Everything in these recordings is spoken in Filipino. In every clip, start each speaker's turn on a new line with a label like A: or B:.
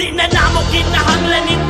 A: Di na namo kinahanglanin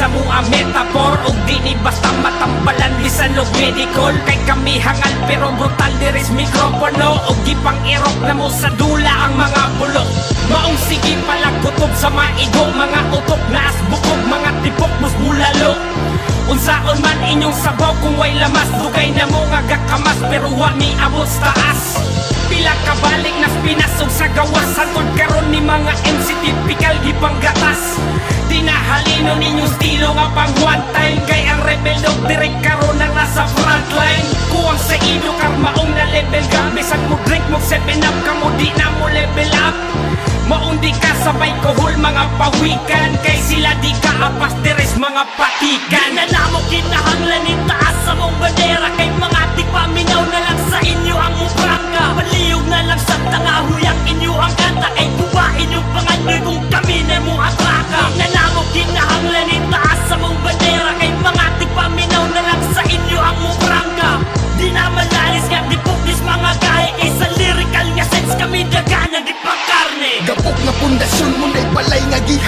A: sa mua metaphor. Og di ni basta matambalan bisan og medical. Kay kami hangal pero brutal diris mikropono. Og gipang irok na mo sa dula ang mga bulok. Maong sige palang kutob sa maigo. Mga utok na asbukog mga tipok mus bulalo. Unsaon man inyong sabaw kung way lamas Dugay na mo nga gakamas pero wa mi abot taas. Pila ka balik nas pinasog sa gawas Hantod karon ni mga MC typical gipang gatas Tinahalino ninyong stilo nga pang one time Kay ang rebel dog direct karon na nasa frontline. Kuwang sa ilo karmaong na level ka Bisan mo drink mo 7 up ka mo di na mo level up Maundi ka sabay kohol mga pawikan. Kay sila di ka apas deres mga patikan.
B: Di na namo kinahanglan ni taas sa mong bandera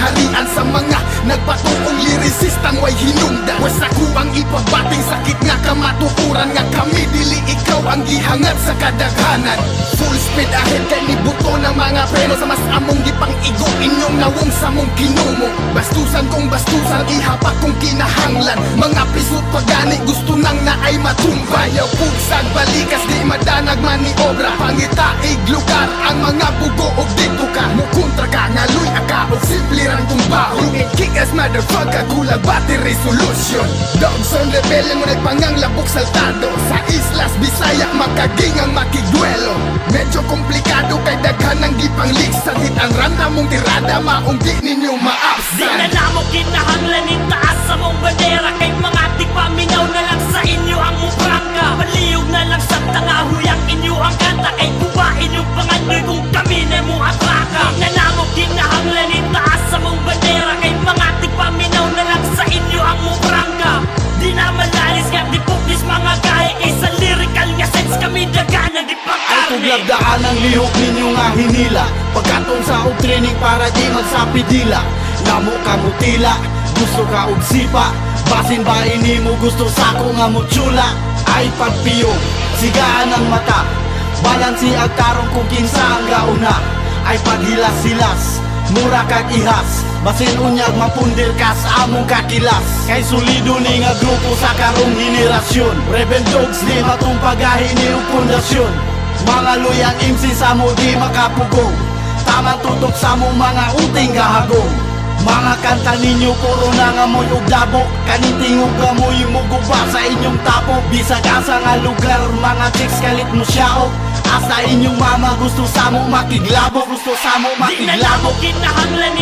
C: balay nga giharian sa mga nagpatuong lyricistang way hinungdan. Was ako ang ipagbating sakit nga kamatuturan nga kami. Dili ikaw ang gihangat sa kadaghanan. Full speed ahead kay ni buto ng mga preno sa mas among gipang igo. Inyong nawong sa mong kinumo. Bastusan kong bastusan ihapak kong kinahanglan. Mga pisot pagani gusto nang na ay matumbay. Yaw pugsag balikas di madanag maniobra. Pangitaig lugar ang mga bugo og dito ka. Mukontra ka ngaloy aka og You kick ass motherfucker kulag bati resolution. Dogs on rebellion mo nagpangang labok saltado Sa islas Bisaya makaging ang makigduelo Medyo komplikado kay daghan ng gipangliksa Dit ang randa mong tirada maong di ninyo
B: Di na
C: maapsan
B: namo kinahanglan ni taas sa mong bandera Kay mga tipaminaw na lang sa inyo ang muprangka Paliyog pagkarne
D: tuglagdaan ang lihok ninyo nga hinila. Pagkatong sa og training para di magsapidila Namo ka mutila, gusto ka og sipa. Basin ba ini mo gusto sa ako nga mutsula? Ay pagpiyong, sigaan ang mata. Balansi ang tarong kung kinsa ang gauna. Ay paghilas-hilas, mura kag ihas. Basin unyag mapundir ka sa among kakilas. Kay solido ni nga grupo sa karong henerasyon. Rebel dogs di matong pagahi ni pundasyon Mga luyang MC sa mo di makapugong. Tamang tutok sa mo mga uting gahagong. Mga kanta ninyo puro na nga mo'y og dabo Kaniting og gamoy muguba sa inyong tapo. Bisag asa nga lugar mga chicks kalit mo siyaok Asa inyong mama gusto sa mo makiglabo. Gusto sa mo
B: Di na
D: makiglabo.
B: kinahanglan